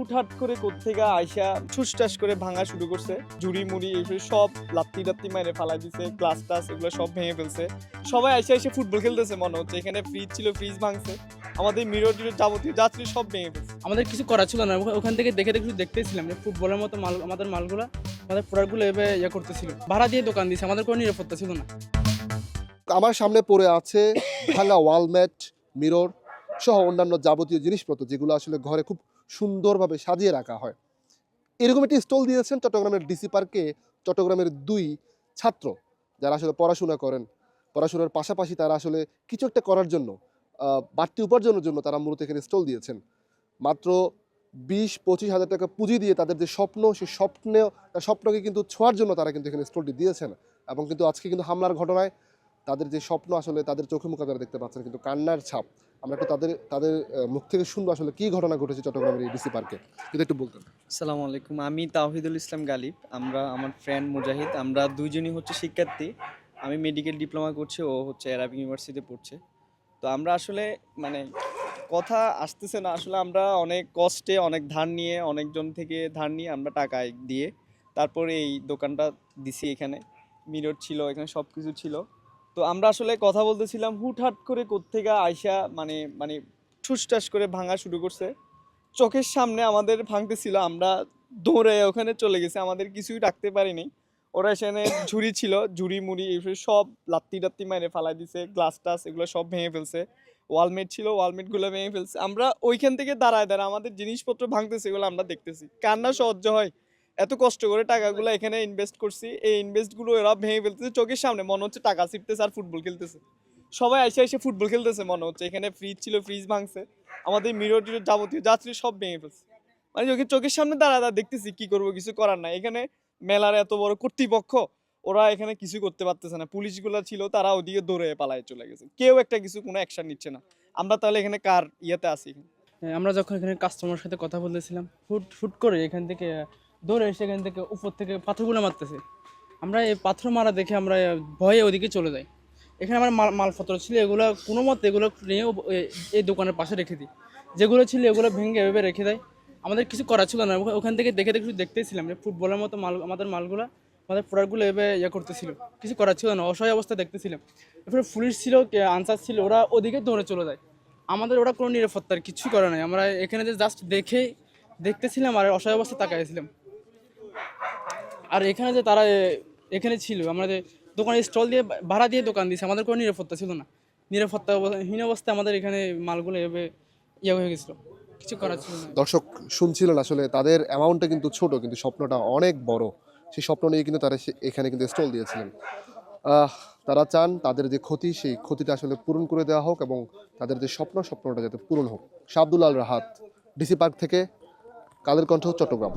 হুটহাট করে কোত্থেকে আইসা ঠুসটাস করে ভাঙা শুরু করছে। ঝুড়ি মুড়ি এইসব সব লাত্তি টাত্তি মেরে ফালাই দিছে গ্লাস টাস এগুলো সব ভেঙে ফেলছে। সবাই আইসা এসে ফুটবল খেলতেছে মনে হচ্ছে এখানে ফ্রিজ ছিল ফ্রিজ ভাঙছে। আমাদের মিরর টিরর যাবতীয় যা ছিল সব ভেঙে ফেলছে। আমাদের কিছু করা ছিল না ওখা- ওখান থেকে দেখে দেখে দেখতেছিলাম যে ফুটবলের মতো মাল আমাদের মালগুলো আমাদের প্রোডাক্টগুলো এভাবে ইয়ে করতেছিল। ভাড়া দিয়ে দোকান দিয়েছে আমাদের কোনো নিরাপত্তা ছিল না। আমার সামনে পড়ে আছে ভাঙা ওয়ালম্যাট মিরর সহ অন্যান্য যাবতীয় জিনিসপত্র যেগুলো আসলে ঘরে খুব সুন্দরভাবে সাজিয়ে রাখা হয়। এরকম একটি স্টল দিয়েছেন চট্টগ্রামের ডিসি পার্কে চট্টগ্রামের দুই ছাত্র যারা আসলে পড়াশোনা করেন। পড়াশোনার পাশাপাশি তারা আসলে কিছু একটা করার জন্য বাড়তি উপার্জনের জন্য তারা মূলত এখানে স্টল দিয়েছেন। মাত্র বিশ পঁচিশ হাজার টাকা পুঁজি দিয়ে তাদের যে স্বপ্ন সেই স্বপ্নে স্বপ্নকে কিন্তু ছোঁয়ার জন্য তারা কিন্তু এখানে স্টলটি দিয়েছেন। এবং কিন্তু আজকে কিন্তু হামলার ঘটনায় তাদের যে স্বপ্ন আসলে তাদের চোখে মুখে আপনারা দেখতে পাচ্ছেন, কিন্তু কান্নার ছাপ, আমরা একটু তাদের তাদের মুখ থেকে শুনব আসলে কি ঘটনা ঘটেছে চট্টগ্রামের ডিসি পার্কে যদি একটু বলতেন। আসসালামু আলাইকুম, আমি তাওহিদুল ইসলাম গালিব, আমরা, আমার ফ্রেন্ড মুজাহিদ, আমরা দুইজনই হচ্ছে শিক্ষার্থী। আমি মেডিকেল ডিপ্লোমা করছি, ও হচ্ছে অ্যারাবিক ইউনিভার্সিটিতে পড়ছে। তো আমরা আসলে মানে কথা আসতেছে না, আসলে আমরা অনেক কষ্টে, অনেক ধার নিয়ে, অনেকজন থেকে ধার নিয়ে আমরা টাকা দিয়ে তারপরে এই দোকানটা দিছি এখানে। মিরর ছিল, এখানে সব কিছু ছিল। তো আমরা আসলে কথা বলতেছিলাম হুটহাট করে কোত্থেকে আইসা মানে মানে ঠুসটাস করে ভাঙা শুরু করছে। চোখের সামনে আমাদের ভাঙতেছিল, আমরা দৌড়ে ওখানে চলে গেছে, আমাদের কিছুই রাখতে পারিনি। ওরা এখানে ঝুড়ি ছিল, ঝুড়ি, মুড়ি এইসব সব লাত্তি টাত্তি মেরে ফালাই দিছে, গ্লাস টাস এগুলো সব ভেঙে ফেলছে। ওয়ালমেট ছিল, ওয়ালমেটগুলো ভেঙে ফেলছে। আমরা ওইখান থেকে দাঁড়ায় দাঁড়ায় আমাদের জিনিসপত্র ভাঙতেছে এগুলো আমরা দেখতেছি। কান্না সহ্য হয়। এত কষ্ট করে টাকাগুলো এখানে ইনভেস্ট করছি। এই ইনভেস্টগুলো এরা ভেঙে ফেলতেছে চোখের সামনে। মনে হচ্ছে টাকা ছিটতেছে আর ফুটবল খেলতেছে। সবাই এসে এসে ফুটবল খেলতেছে মনে হচ্ছে। এখানে ফ্রিজ ছিল ফ্রিজ ভাঙছে। আমাদের মিরর টিরর যাবতীয় যা ছিল সব ভেঙে ফেলছে। মানে চোখের চোখের সামনে দাঁড়া দাঁড়া দেখতেছি কি করব কিছু করার নাই। এখানে মেলার এত বড় কর্তৃপক্ষ ওরা এখানে কিছু করতে পারতেছে না। পুলিশগুলো ছিল তারা ওদিকে দৌড়ে পালায় চলে গেছে। কেউ একটা কিছু কোনো অ্যাকশন নিচ্ছে না। আমরা তাহলে এখানে কার ইয়েতে আছি? হ্যাঁ, আমরা যখন এখানে কাস্টমারের সাথে কথা বলতেছিলাম ফুট ফুট করে এখান থেকে দৌড়ে সেখান থেকে উপর থেকে পাথরগুলো মারতেছে। আমরা এই পাথর মারা দেখে আমরা ভয়ে ওদিকে চলে যাই। এখানে আমার মাল মালপত্র ছিল, এগুলো কোনো মতে এগুলো নিয়ে এই দোকানের পাশে রেখে দিই। যেগুলো ছিল এগুলো ভেঙে এভাবে রেখে দেয়। আমাদের কিছু করা ছিল না। ওখান থেকে দেখে দেখে দেখতেছিলাম যে ফুটবলের মতো মাল আমাদের মালগুলো, আমাদের প্রোডাক্টগুলো এভাবে ইয়ে করতেছিল। কিছু করার ছিল না, অসহায় অবস্থা দেখতেছিলাম। এরপরে পুলিশ ছিল আনসার ছিল, ওরা ওদিকে দৌড়ে চলে যায়। আমাদের ওরা কোনো নিরাপত্তার কিছুই করে নাই। আমরা এখানে যে জাস্ট দেখে দেখতেছিলাম আর অসহায় অবস্থা তাকাইছিলাম। আর এখানে যে তারা এখানে ছিল, আমরা যে দোকানে স্টল দিয়ে ভাড়া দিয়ে দোকান দিয়েছে, আমাদের কোনো নিরাপত্তা ছিল না। নিরাপত্তা হীন অবস্থায় আমাদের এখানে মালগুলো এভাবে ইয়ে হয়ে গেছিল, কিছু করার ছিল দর্শক শুনছিলেন আসলে, তাদের অ্যামাউন্টটা কিন্তু ছোট, কিন্তু স্বপ্নটা অনেক বড়। সেই স্বপ্ন নিয়ে কিন্তু তারা এখানে কিন্তু স্টল দিয়েছিলেন। তারা চান তাদের যে ক্ষতি, সেই ক্ষতিটা আসলে পূরণ করে দেওয়া হোক এবং তাদের যে স্বপ্ন, স্বপ্নটা যাতে পূরণ হোক। শাবদুল আল রাহাত ডিসি পার্ক থেকে কালের কণ্ঠ, চট্টগ্রাম।